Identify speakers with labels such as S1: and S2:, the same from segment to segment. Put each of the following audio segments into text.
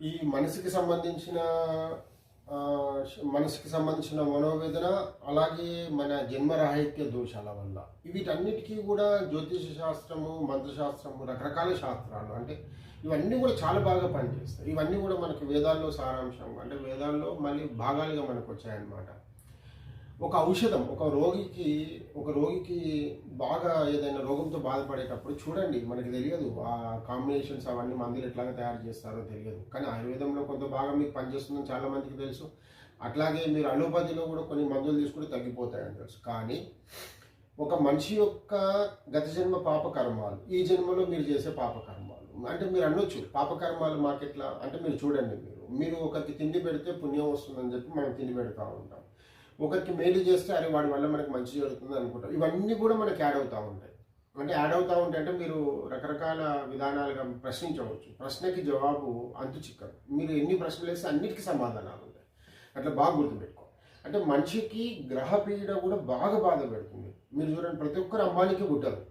S1: ఈ మనసుకి సంబంధించిన మనసుకి సంబంధించిన మనోవేదన అలాగే మన జన్మరాహిత్య దోషాల వల్ల. వీటన్నిటికీ కూడా జ్యోతిష శాస్త్రము మంత్రశాస్త్రము రకరకాల శాస్త్రాలు అంటే ఇవన్నీ కూడా చాలా బాగా పనిచేస్తాయి. ఇవన్నీ కూడా మనకి వేదాల్లో సారాంశం అంటే వేదాల్లో మళ్ళీ భాగాలుగా మనకు వచ్చాయన్నమాట ఒక ఔషధం ఒక రోగికి ఒక రోగికి బాగా ఏదైనా రోగంతో బాధపడేటప్పుడు చూడండి మనకి తెలియదు ఆ కాంబినేషన్స్ అవన్నీ మందులు ఎట్లాగా తయారు చేస్తారో తెలియదు. కానీ ఆయుర్వేదంలో కొంత బాగా మీకు పనిచేస్తుందని చాలా మందికి తెలుసు. అట్లాగే మీరు అలోపతిలో కూడా కొన్ని మందులు తీసుకుంటే తగ్గిపోతాయని తెలుసు. కానీ ఒక మనిషి యొక్క గత జన్మ పాపకర్మాలు ఈ జన్మలో మీరు చేసే పాపకర్మాలు అంటే మీరు అనొచ్చు పాపకర్మాలు మాకెట్లా అంటే మీరు చూడండి మీరు. మీరు ఒకరికి తిండి పెడితే పుణ్యం వస్తుందని చెప్పి మనం తిండి పెడతా ఉంటాం. ఒకరికి మేలు చేస్తే అరే వాడి వల్ల మనకి మంచి జరుగుతుంది అనుకుంటాం ఇవన్నీ కూడా మనకి యాడ్ అవుతూ ఉంటాయి. అంటే యాడ్ అవుతూ ఉంటాయి అంటే మీరు రకరకాల విధానాలుగా ప్రశ్నించవచ్చు. ప్రశ్నకి జవాబు అంతు చిక్కదు. మీరు ఎన్ని ప్రశ్నలు వేస్తే అన్నిటికీ సమాధానాలు ఉంటాయి. అట్లా బాగా గుర్తుపెట్టుకో. అంటే మనిషికి గ్రహ పీడ కూడా బాగా బాధ పెడుతుంది. మీరు చూడండి ప్రతి ఒక్కరు అమ్మానికి పుట్టరు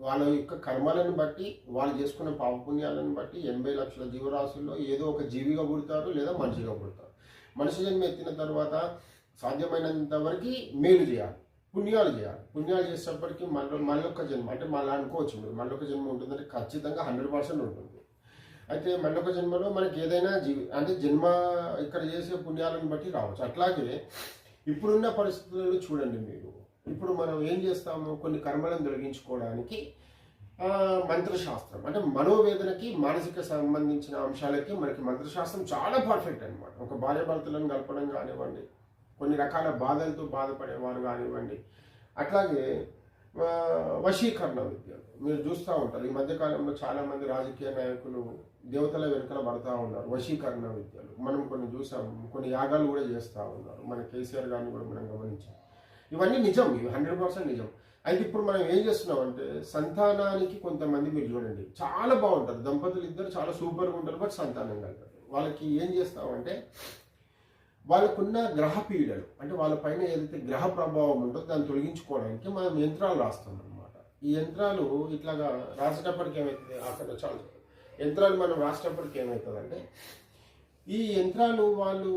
S1: వాళ్ళ యొక్క కర్మలను బట్టి వాళ్ళు చేసుకున్న పాపపుణ్యాలను బట్టి ఎనభై లక్షల జీవరాశుల్లో ఏదో ఒక జీవిగా పుడతారు లేదా మనిషిగా పుడతారు. మనిషి జన్మ ఎత్తిన తర్వాత సాధ్యమైనంత వరకు మేలు చేయాలి. పుణ్యాలు చేయాలి. పుణ్యాలు చేసేటప్పటికి మళ్ళీ మళ్ళొక్క జన్మ అంటే మళ్ళీ అనుకోవచ్చు మీరు. మళ్ళొక్క జన్మ ఉంటుందంటే ఖచ్చితంగా హండ్రెడ్ పర్సెంట్ ఉంటుంది. అయితే మళ్ళొక జన్మలో మనకి ఏదైనా జీవి అంటే జన్మ ఇక్కడ చేసే పుణ్యాలను బట్టి రావచ్చు. అట్లాగే ఇప్పుడున్న పరిస్థితులను చూడండి మీరు. ఇప్పుడు మనం ఏం చేస్తాము? కొన్ని కర్మలను తొలగించుకోవడానికి మంత్రశాస్త్రం అంటే మనోవేదనకి మానసిక సంబంధించిన అంశాలకి మనకి మంత్రశాస్త్రం చాలా పర్ఫెక్ట్ అన్నమాట. ఒక భార్యభర్తలను కలపడం కానివ్వండి కొన్ని రకాల బాధలతో బాధపడేవారు కానివ్వండి. అట్లాగే వశీకరణ విద్య మీరు చూస్తూ ఉంటారు. ఈ మధ్యకాలంలో చాలామంది రాజకీయ నాయకులు దేవతల వెనుకల పడతా ఉన్నారు. వశీకరణ విద్యలు. మనం కొన్ని చూసాం. కొన్ని యాగాలు కూడా చేస్తూ ఉన్నారు. మన కేసీఆర్ గారిని కూడా మనం గమనించాం. ఇవన్నీ నిజం. ఇవి హండ్రెడ్ పర్సెంట్ నిజం. అయితే ఇప్పుడు మనం ఏం చేస్తున్నాం అంటే సంతానానికి కొంతమంది మీరు చూడండి. చాలా బాగుంటారు. దంపతులు ఇద్దరు చాలా సూపర్గా ఉంటారు. బట్ సంతానం కలగదు వాళ్ళకి ఏం చేస్తామంటే వాళ్ళకున్న గ్రహ పీడలు అంటే వాళ్ళ పైన ఏదైతే గ్రహ ప్రభావం ఉంటుందో దాన్ని తొలగించుకోవడానికి మనం యంత్రాలు రాస్తాం అనమాట ఈ యంత్రాలు ఇట్లాగా రాసేటప్పటికి ఏమవుతుంది అక్కడ చాలా. యంత్రాలు మనం రాసేటప్పటికి ఏమవుతుందంటే ఈ యంత్రాలు వాళ్ళు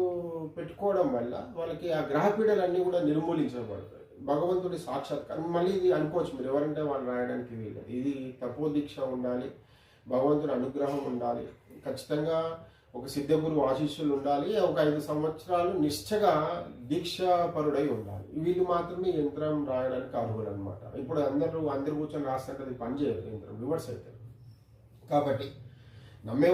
S1: పెట్టుకోవడం వల్ల వాళ్ళకి ఆ గ్రహ పీడలన్నీ కూడా నిర్మూలించబడతాయి. భగవంతుడి సాక్షాత్కారం. మళ్ళీ ఇది అనుకోవచ్చు మీరు. ఎవరంటే వాళ్ళు రాయడానికి వీలు ఇది తపోదీక్ష ఉండాలి భగవంతుడి అనుగ్రహం ఉండాలి. ఖచ్చితంగా ఒక సిద్ధగురు ఆశీస్సులు ఉండాలి ఒక ఐదు సంవత్సరాలు నిష్ఠగా దీక్షాపరుడై ఉండాలి. వీళ్ళు మాత్రమే యంత్రం రాయడానికి అర్హులు అనమాట ఇప్పుడు అందరూ అందరు కూర్చొని రాస్తుంటే అది పనిచేయదు యంత్రం రివర్స్ అవుతారు కాబట్టి నమ్మేవాళ్ళు